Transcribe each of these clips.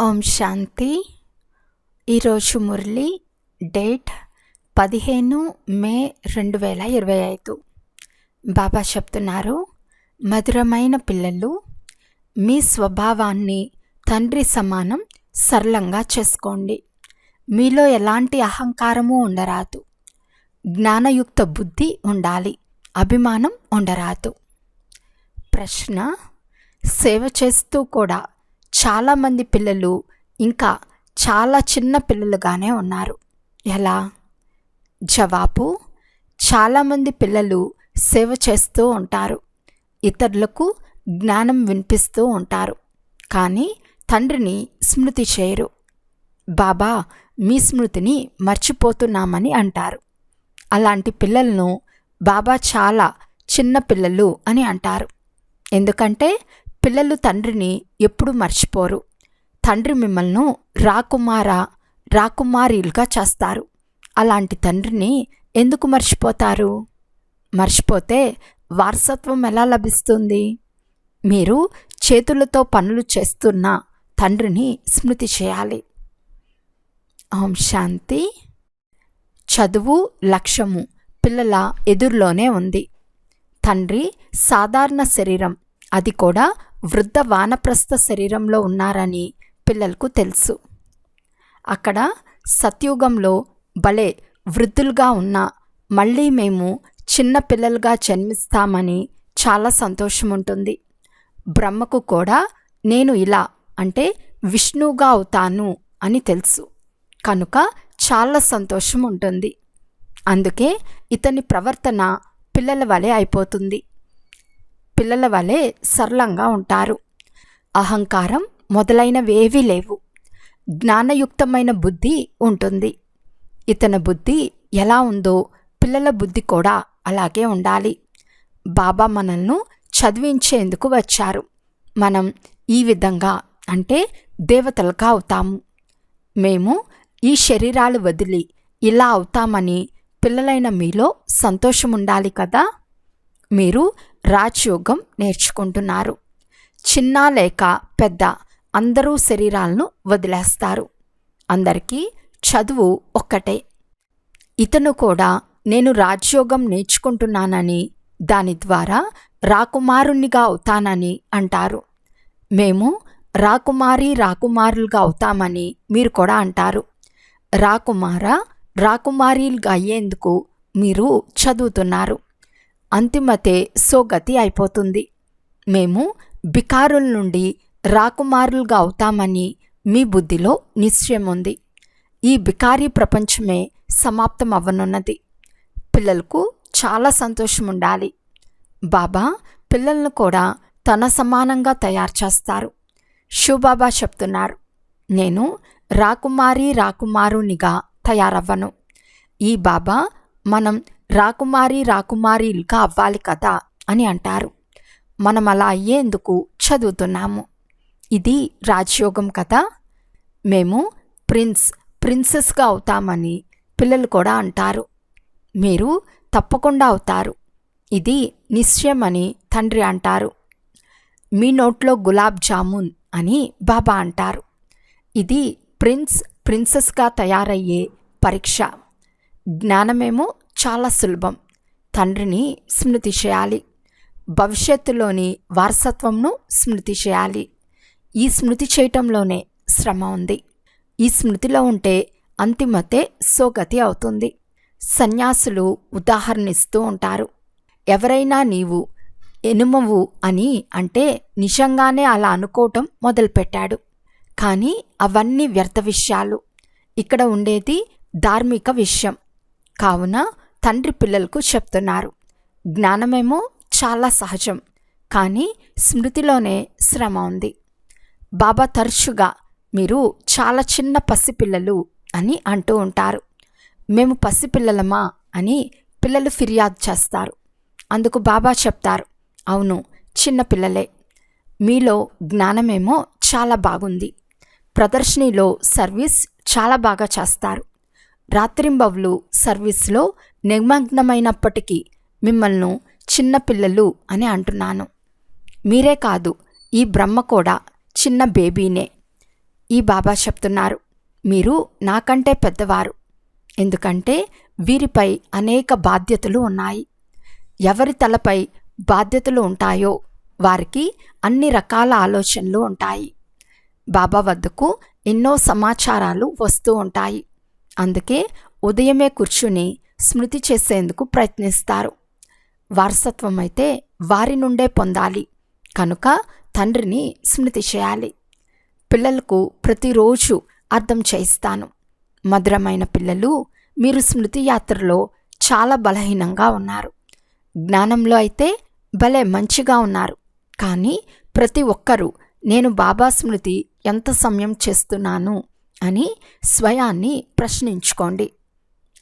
ఓం శాంతి. ఈరోజు మురళి డేట్ పదిహేను మే రెండు వేల ఇరవై ఐదు. బాబా చెప్తున్నారు మధురమైన పిల్లలు మీ స్వభావాన్ని తండ్రి సమానం సరళంగా చేసుకోండి. మీలో ఎలాంటి అహంకారము ఉండరాదు. జ్ఞానయుక్త బుద్ధి ఉండాలి అభిమానం ఉండరాదు. ప్రశ్న సేవ చేస్తూ కూడా చాలామంది పిల్లలు ఇంకా చాలా చిన్న పిల్లలుగానే ఉన్నారు. ఎలా? జవాబు చాలామంది పిల్లలు సేవ చేస్తూ ఉంటారు. ఇతరులకు జ్ఞానం వినిపిస్తూ ఉంటారు. కానీ తండ్రిని స్మృతి చేయరు. బాబా మీ స్మృతిని మర్చిపోతున్నామని అంటారు. అలాంటి పిల్లలను బాబా చాలా చిన్న పిల్లలు అని అంటారు. ఎందుకంటే పిల్లలు తండ్రిని ఎప్పుడు మర్చిపోరు. తండ్రి మిమ్మల్ని రాకుమార రాకుమారీలుగా చేస్తారు. అలాంటి తండ్రిని ఎందుకు మర్చిపోతారు? మర్చిపోతే వారసత్వం ఎలా లభిస్తుంది? మీరు చేతులతో పనులు చేస్తున్న తండ్రిని స్మృతి చేయాలి. ఓం శాంతి. చదువు లక్ష్యము పిల్లల ఎదుర్లోనే ఉంది. తండ్రి సాధారణ శరీరం అది కూడా వృద్ధ వానప్రస్థ శరీరంలో ఉన్నారని పిల్లలకు తెలుసు. అక్కడ సత్యుగంలో భలే వృద్ధులుగా ఉన్న మళ్ళీ మేము చిన్న పిల్లలుగా జన్మిస్తామని చాలా సంతోషం ఉంటుంది బ్రహ్మకు కూడా నేను ఇలా అంటే విష్ణువుగా అవుతాను అని తెలుసు. కనుక చాలా సంతోషం ఉంటుంది అందుకే ఇతని ప్రవర్తన పిల్లల వలె అయిపోతుంది. పిల్లల వలె సరళంగా ఉంటారు. అహంకారం మొదలైనవేవీ లేవు. జ్ఞానయుక్తమైన బుద్ధి ఉంటుంది. ఇతని బుద్ధి ఎలా ఉందో పిల్లల బుద్ధి కూడా అలాగే ఉండాలి. బాబా మనల్ని చదివించేందుకు వచ్చారు. మనం ఈ విధంగా అంటే దేవతలుగా అవుతాము. మేము ఈ శరీరాలు వదిలి ఇలా అవుతామని పిల్లలైన మీలో సంతోషం ఉండాలి కదా? మీరు రాజయోగం నేర్చుకుంటున్నారు. చిన్న లేక పెద్ద అందరూ శరీరాలను వదిలేస్తారు. అందరికీ చదువు ఒక్కటే. ఇతను కూడా నేను రాజయోగం నేర్చుకుంటున్నానని దాని ద్వారా రాకుమారునిగా అవుతానని అంటారు. మేము రాకుమారి రాకుమారులుగా అవుతామని మీరు కూడా అంటారు. రాకుమార రాకుమారీలుగా అయ్యేందుకు మీరు చదువుతున్నారు. అంతిమతే సోగతి అయిపోతుంది. మేము బికారుల నుండి రాకుమారులుగా అవుతామని మీ బుద్ధిలో నిశ్చయం ఉంది. ఈ బికారీ ప్రపంచమే సమాప్తం అవ్వనున్నది పిల్లలకు చాలా సంతోషం ఉండాలి బాబా పిల్లలను కూడా తన సమానంగా తయారు చేస్తారు. శివబాబా చెప్తున్నారు నేను రాకుమారి రాకుమారునిగా తయారవ్వను. ఈ బాబా మనం రాకుమారి రాకుమారిలుగా అవ్వాలి కదా అని అంటారు. మనం అలా అయ్యేందుకు చదువుతున్నాము. ఇది రాజయోగం కదా? మేము ప్రిన్స్ ప్రిన్సెస్గా అవుతామని పిల్లలు కూడా అంటారు. మీరు తప్పకుండా అవుతారు. ఇది నిశ్చయమని తండ్రి అంటారు. మీ నోట్లో గులాబ్ జామున్ అని బాబా అంటారు. ఇది ప్రిన్స్ ప్రిన్సెస్గా తయారయ్యే పరీక్ష. జ్ఞానమేమో చాలా సులభం. తండ్రిని స్మృతి చేయాలి. భవిష్యత్తులోని వారసత్వంను స్మృతి చేయాలి. ఈ స్మృతి చేయటంలోనే శ్రమ ఉంది. ఈ స్మృతిలో ఉంటే అంతిమతే సోగతి అవుతుంది. సన్యాసులు ఉదాహరణిస్తూ ఉంటారు. ఎవరైనా నీవు ఎనుమవు అని అంటే నిజంగానే అలా అనుకోవటం మొదలుపెట్టాడు. కానీ అవన్నీ వ్యర్థ విషయాలు. ఇక్కడ ఉండేది ధార్మిక విషయం. కావున తండ్రి పిల్లలకు చెప్తున్నారు. జ్ఞానమేమో చాలా సహజం కానీ స్మృతిలోనే శ్రమ ఉంది. బాబా తరచుగా మీరు చాలా చిన్న పసిపిల్లలు అని అంటూ ఉంటారు. మేము పసిపిల్లలమా అని పిల్లలు ఫిర్యాదు చేస్తారు. అందుకు బాబా చెప్తారు అవును చిన్నపిల్లలే మీలో జ్ఞానమేమో చాలా బాగుంది. ప్రదర్శనలో సర్వీస్ చాలా బాగా చేస్తారు. రాత్రింబవులు సర్వీస్లో నిమగ్నమైనప్పటికీ మిమ్మల్ని చిన్న పిల్లలు అని అంటున్నాను. మీరే కాదు ఈ బ్రహ్మ కూడా చిన్న బేబీనే. ఈ బాబా చెప్తున్నారు మీరు నాకంటే పెద్దవారు. ఎందుకంటే వీరిపై అనేక బాధ్యతలు ఉన్నాయి. ఎవరి తలపై బాధ్యతలు ఉంటాయో వారికి అన్ని రకాల ఆలోచనలు ఉంటాయి. బాబా వద్దకు ఎన్నో సమాచారాలు వస్తూ ఉంటాయి. అందుకే ఉదయమే కూర్చుని స్మృతి చేసేందుకు ప్రయత్నిస్తారు. వారసత్వం అయితే వారి నుండే పొందాలి. కనుక తండ్రిని స్మృతి చేయాలి. పిల్లలకు ప్రతిరోజు అర్థం చేయిస్తాను. మధురమైన పిల్లలు మీరు స్మృతి యాత్రలో చాలా బలహీనంగా ఉన్నారు. జ్ఞానంలో అయితే భలే మంచిగా ఉన్నారు. కానీ ప్రతి ఒక్కరూ నేను బాబా స్మృతి ఎంత సమయం చేస్తున్నాను అని స్వయాన్ని ప్రశ్నించుకోండి.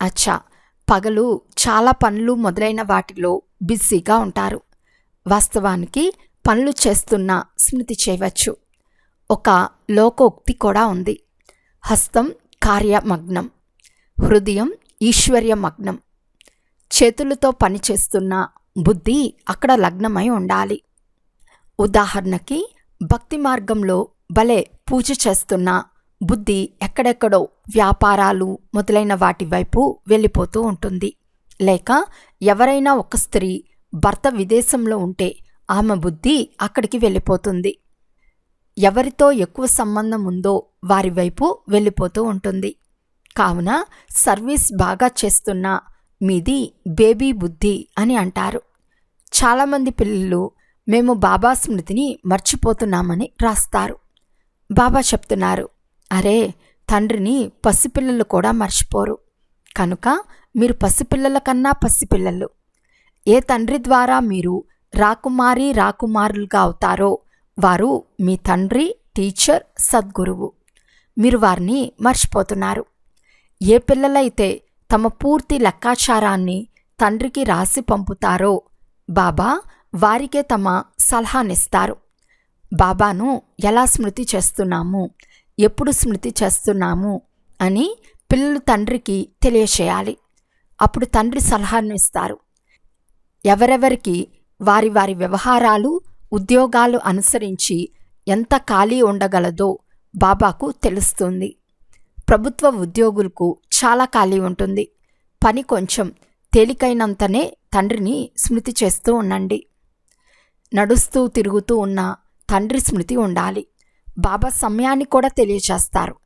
అచ్చా! పగలు చాలా పనులు మొదలైన వాటిలో బిజీగా ఉంటారు. వాస్తవానికి పనులు చేస్తున్న స్మృతి చేయవచ్చు. ఒక లోకోక్తి కూడా ఉంది. హస్తం కార్యమగ్నం హృదయం ఈశ్వర్యమగ్నం. చేతులతో పనిచేస్తున్న బుద్ధి అక్కడ లగ్నమై ఉండాలి. ఉదాహరణకి భక్తి మార్గంలో భలే పూజ చేస్తున్న బుద్ధి ఎక్కడెక్కడో వ్యాపారాలు మొదలైన వాటి వైపు వెళ్ళిపోతూ ఉంటుంది. లేక ఎవరైనా ఒక స్త్రీ భర్త విదేశంలో ఉంటే ఆమె బుద్ధి అక్కడికి వెళ్ళిపోతుంది. ఎవరితో ఎక్కువ సంబంధం ఉందో వారి వైపు వెళ్ళిపోతూ ఉంటుంది. కావున సర్వీస్ బాగా చేస్తున్న మీది బేబీ బుద్ధి అని అంటారు. చాలామంది పిల్లలు మేము బాబా స్మృతిని మర్చిపోతున్నామని రాస్తారు. బాబా చెప్తున్నారు అరే తండ్రిని పసిపిల్లలు కూడా మర్చిపోరు. కనుక మీరు పసిపిల్లల కన్నా పసిపిల్లలు. ఏ తండ్రి ద్వారా మీరు రాకుమారి రాకుమారులుగా అవుతారో వారు మీ తండ్రి టీచర్ సద్గురువు. మీరు వారిని మర్చిపోతున్నారు. ఏ పిల్లలైతే తమ పూర్తి లెక్కాచారాన్ని తండ్రికి రాసి పంపుతారో బాబా వారికే తమ సలహానిస్తారు. బాబాను ఎలా స్మృతి చేస్తున్నాము? ఎప్పుడు స్మృతి చేస్తున్నాము అని పిల్లలు తండ్రికి తెలియచేయాలి. అప్పుడు తండ్రి సలహాను ఇస్తారు. ఎవరెవరికి వారి వారి వ్యవహారాలు ఉద్యోగాలు అనుసరించి ఎంత ఖాళీ ఉండగలదో బాబాకు తెలుస్తుంది. ప్రభుత్వ ఉద్యోగులకు చాలా ఖాళీ ఉంటుంది. పని కొంచెం తేలికైనంతనే తండ్రిని స్మృతి చేస్తూ ఉండండి. నడుస్తూ తిరుగుతూ ఉన్న తండ్రి స్మృతి ఉండాలి. బాబా సమయాన్ని కూడా తెలియచేస్తారు.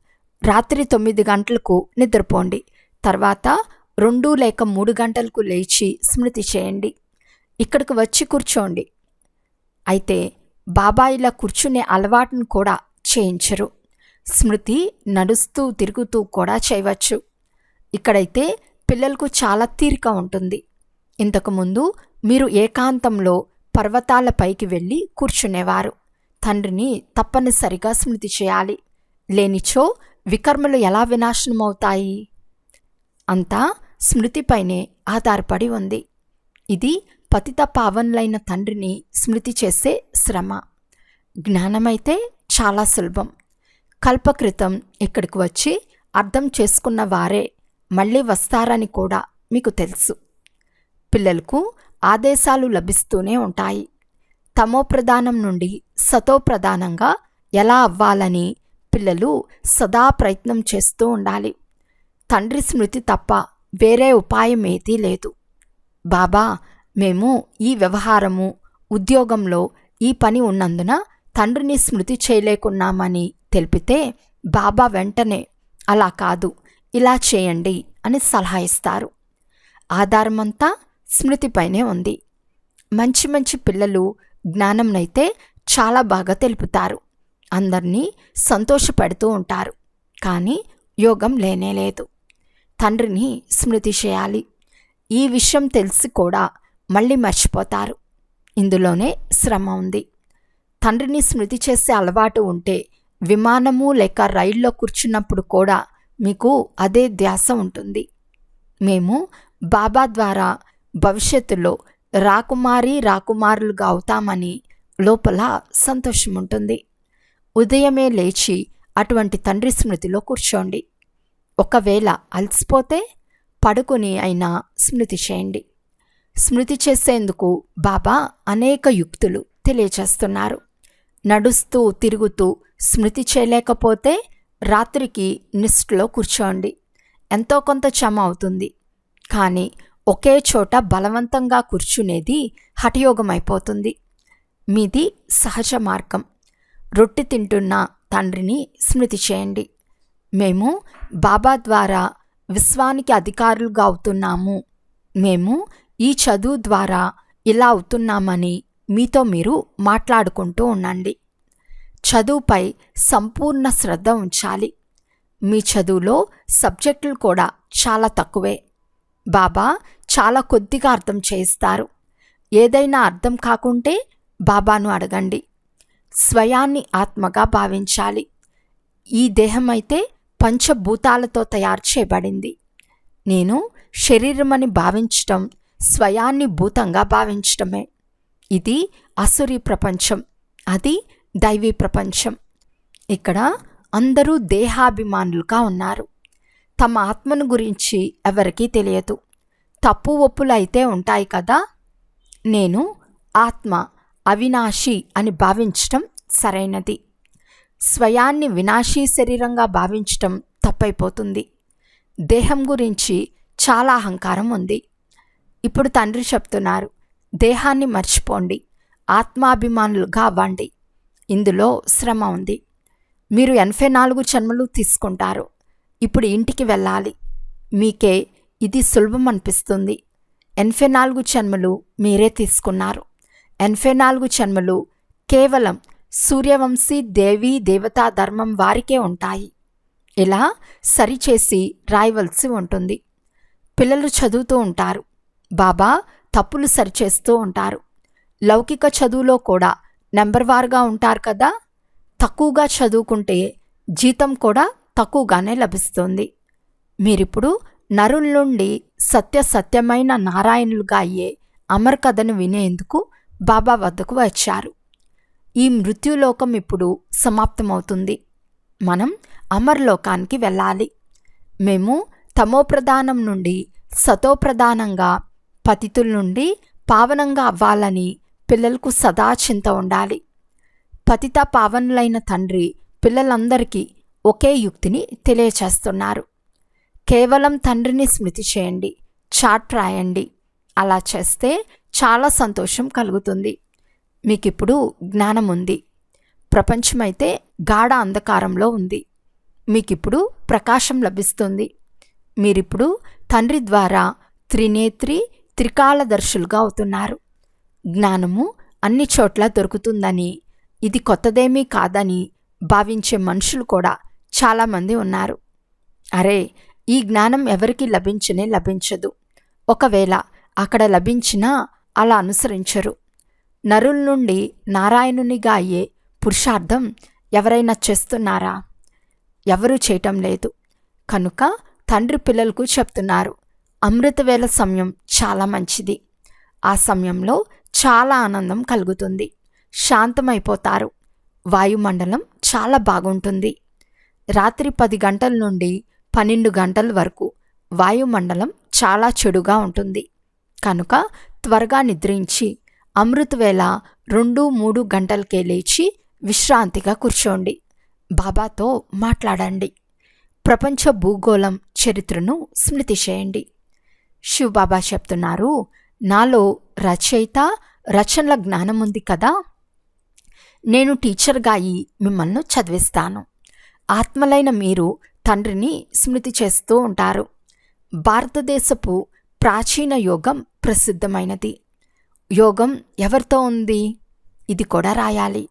రాత్రి తొమ్మిది గంటలకు నిద్రపోండి. తర్వాత రెండు లేక మూడు గంటలకు లేచి స్మృతి చేయండి. ఇక్కడికి వచ్చి కూర్చోండి. అయితే బాబా ఇలా కూర్చునే అలవాటును కూడా చేయించరు. స్మృతి నడుస్తూ తిరుగుతూ కూడా చేయవచ్చు. ఇక్కడైతే పిల్లలకు చాలా తీరిక ఉంటుంది. ఇంతకుముందు మీరు ఏకాంతంలో పర్వతాల పైకి వెళ్ళి కూర్చునేవారు. తండ్రిని తప్పనిసరిగా స్మృతి చేయాలి. లేనిచో వికర్మలు ఎలా వినాశనమవుతాయి? అంతా స్మృతిపైనే ఆధారపడి ఉంది. ఇది పతిత పావనులైన తండ్రిని స్మృతి చేసే శ్రమ. జ్ఞానమైతే చాలా సులభం. కల్పకృతం ఇక్కడికి వచ్చి అర్థం చేసుకున్న వారే మళ్ళీ వస్తారని కూడా మీకు తెలుసు. పిల్లలకు ఆదేశాలు లభిస్తూనే ఉంటాయి. తమో ప్రధానం నుండి సతో ప్రధానంగా ఎలా అవ్వాలని పిల్లలు సదా ప్రయత్నం చేస్తూ ఉండాలి. తండ్రి స్మృతి తప్ప వేరే ఉపాయం ఏదీ లేదు. బాబా మేము ఈ వ్యవహారము ఉద్యోగంలో ఈ పని ఉన్నందున తండ్రిని స్మృతి చేయలేకున్నామని తెలిపితే బాబా వెంటనే అలా కాదు ఇలా చేయండి అని సలహా ఇస్తారు. ఆధారమంతా స్మృతిపైనే ఉంది. మంచి మంచి పిల్లలు జ్ఞానంనైతే చాలా బాగా తెలుపుతారు. అందరినీ సంతోషపెడుతూ ఉంటారు. కానీ యోగం లేనే లేదు. తండ్రిని స్మృతి చేయాలి. ఈ విషయం తెలిసి కూడా మళ్ళీ మర్చిపోతారు. ఇందులోనే శ్రమ ఉంది. తండ్రిని స్మృతి చేసే అలవాటు ఉంటే విమానము లేక రైల్లో కూర్చున్నప్పుడు కూడా మీకు అదే ధ్యాస ఉంటుంది. మేము బాబా ద్వారా భవిష్యత్తులో రాకుమారి రాకుమారులుగా అవుతామని లోపల సంతోషం ఉంటుంది ఉదయమే లేచి అటువంటి తండ్రి స్మృతిలో కూర్చోండి. ఒకవేళ అలసిపోతే పడుకుని అయినా స్మృతి చేయండి. స్మృతి చేసేందుకు బాబా అనేక యుక్తులు తెలియచేస్తున్నారు. నడుస్తూ తిరుగుతూ స్మృతి చేయలేకపోతే రాత్రికి నిస్ట్లో కూర్చోండి. ఎంతో కొంత చెమ అవుతుంది. కానీ ఒకే చోట బలవంతంగా కూర్చునేది హఠయోగమైపోతుంది. మీది సహజ మార్గం. రొట్టె తింటున్న తండ్రిని స్మృతి చేయండి. మేము బాబా ద్వారా విశ్వానికి అధికారులుగా అవుతున్నాము. మేము ఈ చదువు ద్వారా ఇలా అవుతున్నామని మీతో మీరు మాట్లాడుకుంటూ ఉండండి. చదువుపై సంపూర్ణ శ్రద్ధ ఉంచాలి. మీ చదువులో సబ్జెక్టులు కూడా చాలా తక్కువే. బాబా చాలా కొద్దిగా అర్థం చేయిస్తారు. ఏదైనా అర్థం కాకుంటే బాబాను అడగండి. స్వయాన్ని ఆత్మగా భావించాలి. ఈ దేహమైతే పంచభూతాలతో తయారు చేయబడింది. నేను శరీరమని భావించటం స్వయాన్ని భూతంగా భావించటమే. ఇది అసురి ప్రపంచం. అది దైవీ ప్రపంచం. ఇక్కడ అందరూ దేహాభిమానులుగా ఉన్నారు. తమ ఆత్మను గురించి ఎవరికీ తెలియదు. తప్పు ఒప్పులు అయితే ఉంటాయి కదా? నేను ఆత్మ అవినాశి అని భావించటం సరైనది. స్వయాన్ని వినాశీ శరీరంగా భావించటం తప్పైపోతుంది. దేహం గురించి చాలా అహంకారం ఉంది. ఇప్పుడు తండ్రి చెప్తున్నారు దేహాన్ని మర్చిపోండి ఆత్మాభిమానులుగా అవ్వండి. ఇందులో శ్రమ ఉంది. మీరు ఎనభై నాలుగు జన్మలు తీసుకుంటారు. ఇప్పుడు ఇంటికి వెళ్ళాలి. మీకే ఇది సులభం అనిపిస్తుంది ఎనభై నాలుగు జన్మలు మీరే తీసుకున్నారు. ఎనభై నాలుగు జన్మలు కేవలం సూర్యవంశీ దేవీ దేవతా ధర్మం వారికే ఉంటాయి. ఇలా సరిచేసి రాయవలసి ఉంటుంది. పిల్లలు చదువుతూ ఉంటారు. బాబా తప్పులు సరిచేస్తూ ఉంటారు. లౌకిక చదువులో కూడా నెంబర్ వార్గా ఉంటారు కదా? తక్కువగా చదువుకుంటే జీతం కూడా తక్కువగానే లభిస్తుంది. మీరిప్పుడు నరుల నుండి సత్య సత్యమైన నారాయణులుగా అయ్యే అమర్ కథను వినేందుకు బాబా వద్దకు వచ్చారు. ఈ మృత్యులోకం ఇప్పుడు సమాప్తమవుతుంది. మనం అమర్లోకానికి వెళ్ళాలి. మేము తమోప్రధానం నుండి సతోప్రధానంగా పతితుల నుండి పావనంగా అవ్వాలని పిల్లలకు సదా చింత ఉండాలి. పతిత పావనులైన తండ్రి పిల్లలందరికీ ఒకే యుక్తిని తెలియచేస్తున్నారు. కేవలం తండ్రిని స్మృతి చేయండి చాట్ రాయండి. అలా చేస్తే చాలా సంతోషం కలుగుతుంది. మీకు ఇప్పుడు జ్ఞానం ఉంది. ప్రపంచమైతే గాఢ అంధకారంలో ఉంది. మీకిప్పుడు ప్రకాశం లభిస్తుంది. మీరిప్పుడు తండ్రి ద్వారా త్రినేత్రి త్రికాలదర్శులుగా అవుతున్నారు. జ్ఞానము అన్ని చోట్ల దొరుకుతుందని ఇది కొత్తదేమీ కాదని భావించే మనుషులు కూడా చాలామంది ఉన్నారు. అరే ఈ జ్ఞానం ఎవరికి లభించనే లభించదు. ఒకవేళ అక్కడ లభించినా అలా అనుసరించరు. నరుల నుండి నారాయణునిగా అయ్యే పురుషార్థం ఎవరైనా చేస్తున్నారా? ఎవరూ చేయటం లేదు. కనుక తండ్రి పిల్లలకు చెప్తున్నారు అమృతవేళ సమయం చాలా మంచిది. ఆ సమయంలో చాలా ఆనందం కలుగుతుంది. శాంతమైపోతారు. వాయుమండలం చాలా బాగుంటుంది. రాత్రి పది గంటల నుండి పన్నెండు గంటల వరకు వాయుమండలం చాలా చెడుగా ఉంటుంది. కనుక త్వరగా నిద్రించి అమృతవేళ రెండు మూడు గంటలకే లేచి విశ్రాంతిగా కూర్చోండి. బాబాతో మాట్లాడండి. ప్రపంచ భూగోళం చరిత్రను స్మృతి చేయండి. శివబాబా చెప్తున్నారు నాలో రచయిత రచనల జ్ఞానం ఉంది కదా. నేను టీచర్గా అయి మిమ్మల్ని చదివిస్తాను. ఆత్మలైన మీరు తండ్రిని స్మృతి చేస్తూ ఉంటారు. భారతదేశపు ప్రాచీన యోగం ప్రసిద్ధమైనది. యోగం ఎవరితో ఉంది? ఇది కూడా రాయాలి.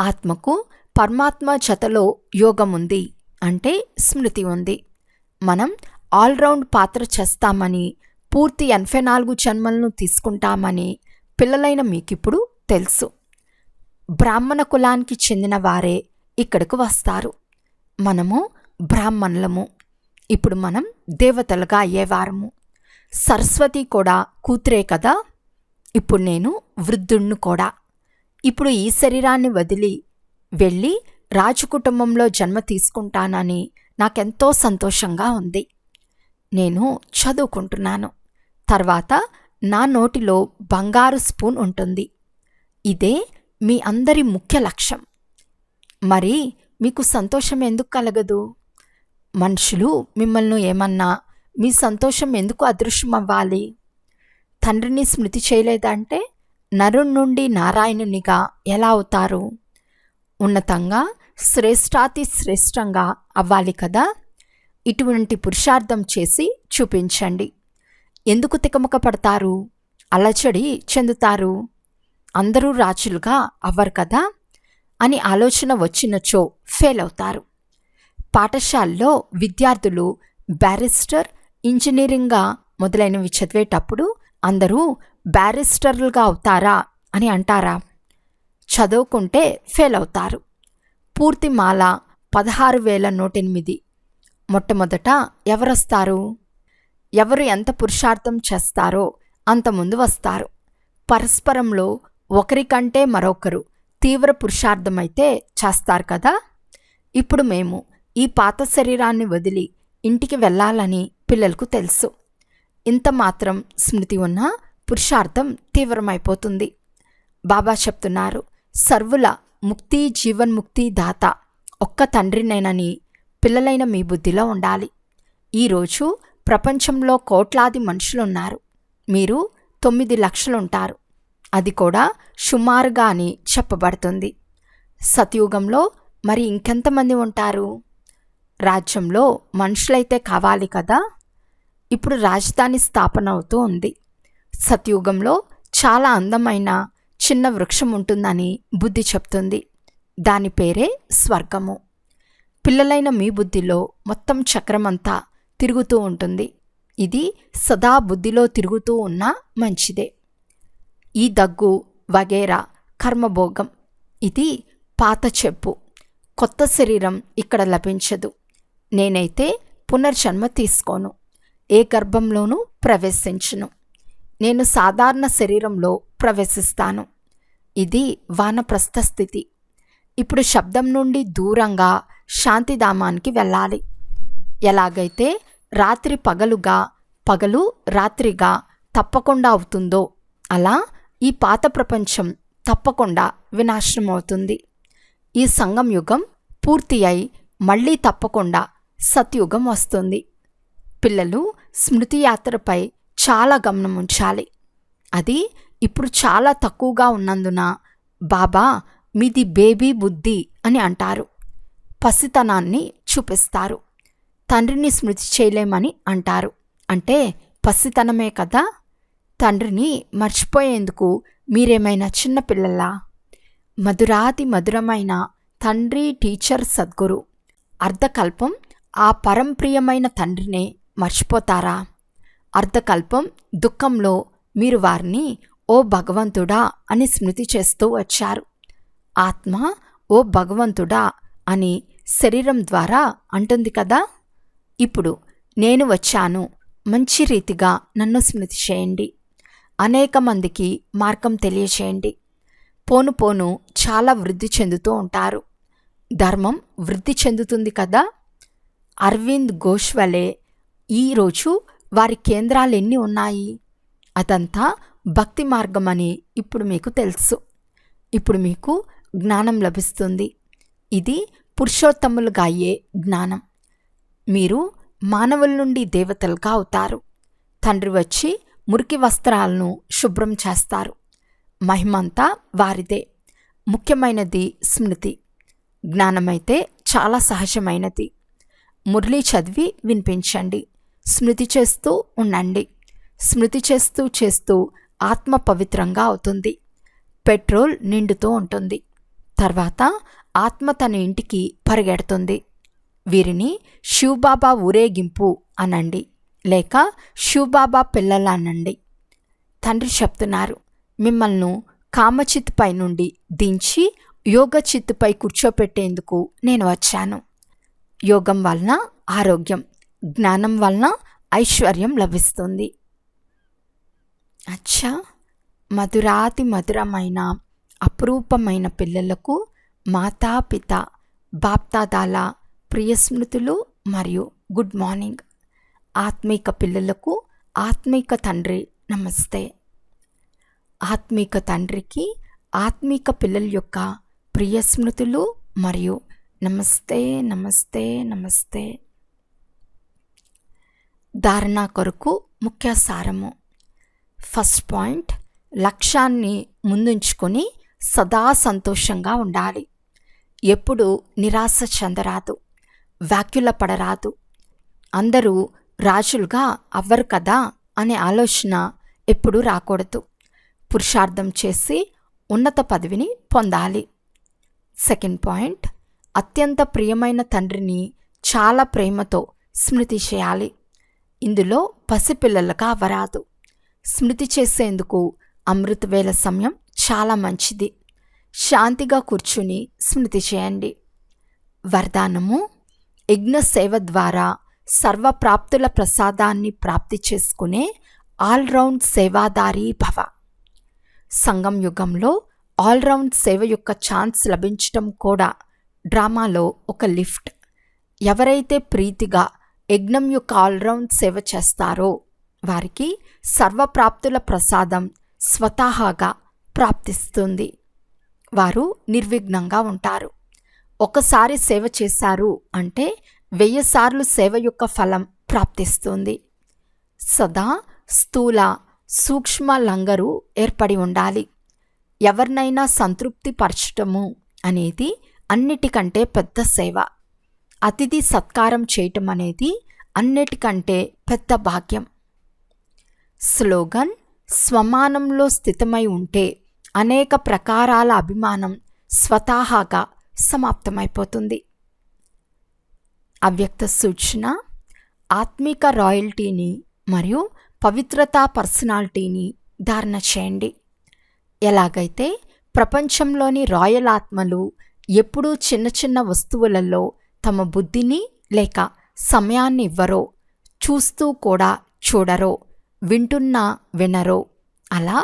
ఆత్మకు పరమాత్మ జతలో యోగం ఉంది అంటే స్మృతి ఉంది. మనం ఆల్రౌండ్ పాత్ర చేస్తామని పూర్తి ఎనభై నాలుగు జన్మలను తీసుకుంటామని పిల్లలైన మీకిప్పుడు తెలుసు. బ్రాహ్మణ కులానికి చెందిన వారే ఇక్కడకు వస్తారు. మనము బ్రాహ్మణులము. ఇప్పుడు మనం దేవతలుగా అయ్యేవారము సరస్వతి కూడా కూతురే కదా. ఇప్పుడు నేను వృద్ధుణ్ణి కూడా. ఇప్పుడు ఈ శరీరాన్ని వదిలి వెళ్ళి రాజు కుటుంబంలో జన్మ తీసుకుంటానని నాకెంతో సంతోషంగా ఉంది. నేను చదువుకుంటున్నాను. తర్వాత నా నోటిలో బంగారు స్పూన్ ఉంటుంది. ఇదే మీ అందరి ముఖ్య లక్ష్యం. మరి మీకు సంతోషం ఎందుకు కలగదు? మనుషులు మిమ్మల్ని ఏమన్నా మీ సంతోషం ఎందుకు అదృశ్యం అవ్వాలి తండ్రిని స్మృతి చేయలేదంటే నరుణ్ నుండి నారాయణునిగా ఎలా అవుతారు? ఉన్నతంగా శ్రేష్టాతి శ్రేష్టంగా అవ్వాలి కదా? ఇటువంటి పురుషార్థం చేసి చూపించండి. ఎందుకు తికమక పడతారు అలచడి చెందుతారు? అందరూ రాజులుగా అవ్వరు కదా? అని ఆలోచన వచ్చినచో ఫెయిల్ అవుతారు పాఠశాలలో విద్యార్థులు బ్యారిస్టర్ ఇంజనీరింగ్గా మొదలైనవి చదివేటప్పుడు అందరూ బ్యారిస్టర్లుగా అవుతారా అని అంటారా? చదువుకుంటే ఫెయిల్ అవుతారు పూర్తి మాల పదహారు వేల నూటెనిమిది. మొట్టమొదట ఎవరొస్తారు? ఎవరు ఎంత పురుషార్థం చేస్తారో అంత ముందు వస్తారు. పరస్పరంలో ఒకరికంటే మరొకరు తీవ్ర పురుషార్థమైతే చేస్తారు కదా? ఇప్పుడు మేము ఈ పాత శరీరాన్ని వదిలి ఇంటికి వెళ్ళాలని పిల్లలకు తెలుసు. ఇంత మాత్రం స్మృతి ఉన్న పురుషార్థం తీవ్రమైపోతుంది. బాబా చెప్తున్నారు సర్వుల ముక్తి జీవన్ముక్తి దాత ఒక్క తండ్రినేనని పిల్లలైన మీ బుద్ధిలో ఉండాలి. ఈరోజు ప్రపంచంలో కోట్లాది మనుషులున్నారు. మీరు తొమ్మిది లక్షలుంటారు. అది కూడా సుమారుగా అని చెప్పబడుతుంది. సతయుగంలో మరి ఇంకెంతమంది ఉంటారు? రాజ్యంలో మనుషులైతే కావాలి కదా? ఇప్పుడు రాజధాని స్థాపన అవుతూ ఉంది. సతయుగంలో చాలా అందమైన చిన్న వృక్షం ఉంటుందని బుద్ధి చెప్తుంది. దాని పేరే స్వర్గము. పిల్లలైన మీ బుద్ధిలో మొత్తం చక్రమంతా తిరుగుతూ ఉంటుంది. ఇది సదా బుద్ధిలో తిరుగుతూ ఉన్నా మంచిదే. ఈ దగ్గు వగేరా కర్మభోగం. ఇది పాత చెప్పు. కొత్త శరీరం ఇక్కడ లభించదు. నేనైతే పునర్జన్మ తీసుకోను. ఏ గర్భంలోనూ ప్రవేశించను. నేను సాధారణ శరీరంలో ప్రవేశిస్తాను. ఇది వానప్రస్థ స్థితి. ఇప్పుడు శబ్దం నుండి దూరంగా శాంతిధామానికి వెళ్ళాలి. ఎలాగైతే రాత్రి పగలుగా పగలు రాత్రిగా తప్పకుండా అవుతుందో అలా ఈ పాత ప్రపంచం తప్పకుండా వినాశనం అవుతుంది ఈ సంగం యుగం పూర్తి అయి మళ్ళీ తప్పకుండా సత్యుగం వస్తుంది. పిల్లలు స్మృతి యాత్రపై చాలా గమనం ఉంచాలి. అది ఇప్పుడు చాలా తక్కువగా ఉన్నందున బాబా మీది బేబీ బుద్ధి అని అంటారు. పసితనాన్ని చూపిస్తారు. తండ్రిని స్మృతి చేయలేమని అంటారు. అంటే పసితనమే కదా? తండ్రిని మర్చిపోయేందుకు మీరేమైనా చిన్నపిల్లలా మధురాతి మధురమైన తండ్రి టీచర్ సద్గురు. అర్ధకల్పం ఆ పరంప్రియమైన తండ్రినే మర్చిపోతారా? అర్ధకల్పం దుఃఖంలో మీరు వారిని ఓ భగవంతుడా అని స్మృతి చేస్తూ వచ్చారు. ఆత్మ ఓ భగవంతుడా అని శరీరం ద్వారా అంటుంది కదా? ఇప్పుడు నేను వచ్చాను. మంచి రీతిగా నన్ను స్మృతి చేయండి. అనేక మందికి మార్గం తెలియచేయండి. పోను పోను చాలా వృద్ధి చెందుతూ ఉంటారు. ధర్మం వృద్ధి చెందుతుంది కదా? అరవింద్ ఘోష్ వలె ఈరోజు వారి కేంద్రాలు ఎన్ని ఉన్నాయి? అదంతా భక్తి మార్గం అని ఇప్పుడు మీకు తెలుసు. ఇప్పుడు మీకు జ్ఞానం లభిస్తుంది. ఇది పురుషోత్తములుగా అయ్యే జ్ఞానం. మీరు మానవుల నుండి దేవతలుగా అవుతారు. తండ్రి వచ్చి మురికి వస్త్రాలను శుభ్రం చేస్తారు. మహిమంతా వారిదే. ముఖ్యమైనది స్మృతి. జ్ఞానమైతే చాలా సహజమైనది. మురళి చదివి వినిపించండి. స్మృతి చేస్తూ ఉండండి. స్మృతి చేస్తూ చేస్తూ ఆత్మ పవిత్రంగా అవుతుంది. పెట్రోల్ నిండుతూ ఉంటుంది. తర్వాత ఆత్మ తన ఇంటికి పరిగెడుతుంది. వీరిని శివబాబా ఊరేగింపు అనండి. లేక శివబాబా పిల్లలానండి. తండ్రి చెప్తున్నారు మిమ్మల్ని కామచిత్తుపై నుండి దించి యోగ చిత్తుపై కూర్చోపెట్టేందుకు నేను వచ్చాను. యోగం వలన ఆరోగ్యం జ్ఞానం వలన ఐశ్వర్యం లభిస్తుంది. అచ్చా! మధురాతి మధురమైన అపురూపమైన పిల్లలకు మాతాపిత బాప్తాదాల ప్రియస్మృతులు మరియు గుడ్ మార్నింగ్. ఆత్మీక పిల్లలకు ఆత్మీక తండ్రి నమస్తే. ఆత్మీక తండ్రికి ఆత్మీక పిల్లల యొక్క ప్రియ స్మృతులు మరియు నమస్తే నమస్తే నమస్తే. ధారణ కొరకు ముఖ్య సారము. ఫస్ట్ పాయింట్ లక్ష్యాన్ని ముందుంచుకొని సదా సంతోషంగా ఉండాలి. ఎప్పుడు నిరాశ చెందరాదు వ్యాఖ్యుల పడరాదు. అందరూ రాజులుగా అవ్వరు కదా అనే ఆలోచన ఎప్పుడూ రాకూడదు. పురుషార్థం చేసి ఉన్నత పదవిని పొందాలి. సెకండ్ పాయింట్ అత్యంత ప్రియమైన తండ్రిని చాలా ప్రేమతో స్మృతి చేయాలి. ఇందులో పసిపిల్లలుగా అవ్వరాదు. స్మృతి చేసేందుకు అమృతవేళ సమయం చాలా మంచిది. శాంతిగా కూర్చుని స్మృతి చేయండి. వరదానము యజ్ఞ సేవ ద్వారా సర్వప్రాప్తుల ప్రసాదాన్ని ప్రాప్తి చేసుకునే ఆల్రౌండ్ సేవాదారీ భవ. సంగం యుగంలో ఆల్రౌండ్ సేవ యొక్క ఛాన్స్ లభించటం కూడా డ్రామాలో ఒక లిఫ్ట్. ఎవరైతే ప్రీతిగా యజ్ఞం యొక్క ఆల్రౌండ్ సేవ చేస్తారో వారికి సర్వప్రాప్తుల ప్రసాదం స్వతహాగా ప్రాప్తిస్తుంది. వారు నిర్విఘ్నంగా ఉంటారు. ఒకసారి సేవ చేశారు అంటే వెయ్యి సార్లు సేవ యొక్క ఫలం ప్రాప్తిస్తుంది. సదా స్థూల సూక్ష్మ లంగరు ఏర్పడి ఉండాలి. ఎవరినైనా సంతృప్తి పరచటము అనేది అన్నిటికంటే పెద్ద సేవ. అతిథి సత్కారం చేయటం అనేది అన్నిటికంటే పెద్ద భాగ్యం. స్లోగన్ స్వమానంలో స్థితమై ఉంటే అనేక ప్రకారాల అభిమానం స్వతహాగా సమాప్తమైపోతుంది. అవ్యక్త సూచన ఆత్మిక రాయల్టీని మరియు పవిత్రతా పర్సనాలిటీని ధారణ చేయండి. ఎలాగైతే ప్రపంచంలోని రాయల్ ఆత్మలు ఎప్పుడూ చిన్న చిన్న వస్తువులలో తమ బుద్ధిని లేక సమయాన్ని ఇవ్వరో చూస్తూ కూడా చూడరో వింటున్నా వినరో అలా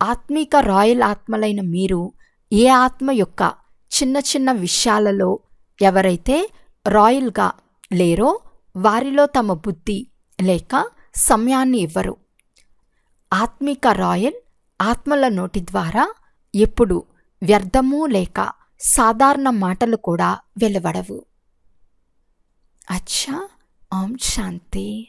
ఆత్మీక రాయల్ ఆత్మలైన మీరు ఏ ఆత్మ యొక్క చిన్న చిన్న విషయాలలో ఎవరైతే రాయల్గా లేరో వారిలో తమ బుద్ధి లేక సమయాన్ని ఇవ్వరు. ఆత్మిక రాయల్ ఆత్మల నోటి ద్వారా ఎప్పుడు వ్యర్థము లేక సాధారణ మాటలు కూడా వెలువడవు. అచ్చా ఓం శాంతి.